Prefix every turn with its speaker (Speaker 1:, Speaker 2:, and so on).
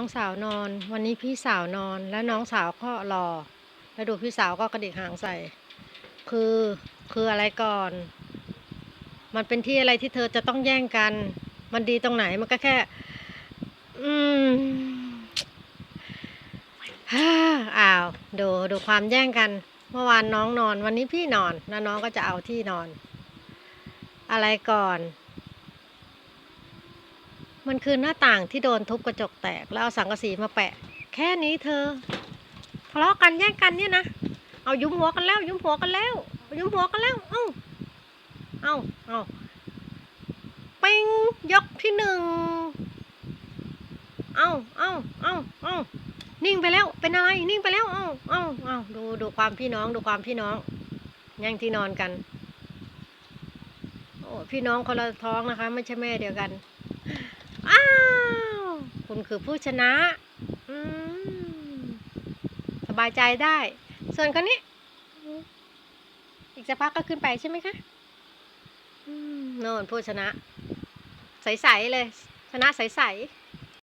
Speaker 1: น้องสาวนอน วันนี้พี่สาวนอนแล้วน้องสาวก็รอ แล้วดูพี่สาวก็กระดิกหางใส่ คือคืออะไรก่อน มันเป็นที่อะไรที่เธอจะต้องแย่งกัน มันดีตรงไหนมันก็แค่ อืมอ้าวดูดูความแย่งกัน เมื่อวานน้องนอน วันนี้พี่นอนแล้วน้องก็จะเอาที่นอน อะไรก่อน มันคือหน้าต่างที่โดนทุบกระจกแตก แล้วเอาสังกะสีมาแปะ แค่นี้เธอทะเลาะกันแย่งกันเนี่ยนะเอายุ้มหัวกันแล้ว ยุ้มหัวกันแล้ว ยุ้มหัวกันแล้ว เอ้าเอ้าเอ้าปิงยกที่หนึ่งเอ้าเอ้าเอ้าเอ้านิ่งไปแล้วเป็นอะไรนิ่งไปแล้ว เอ้าเอ้าเอ้าดูดูความพี่น้องดูความพี่น้องแย่งที่นอนกันโอ้พี่น้องคนละท้องนะคะ ไม่ใช่แม่เดียวกัน คุณคือผู้ชนะสบายใจได้ ส่วนคนนี้ อีกสักพักก็ขึ้นไปใช่ไหมคะโน่นผู้ชนะ ใสๆเลย ชนะใสๆ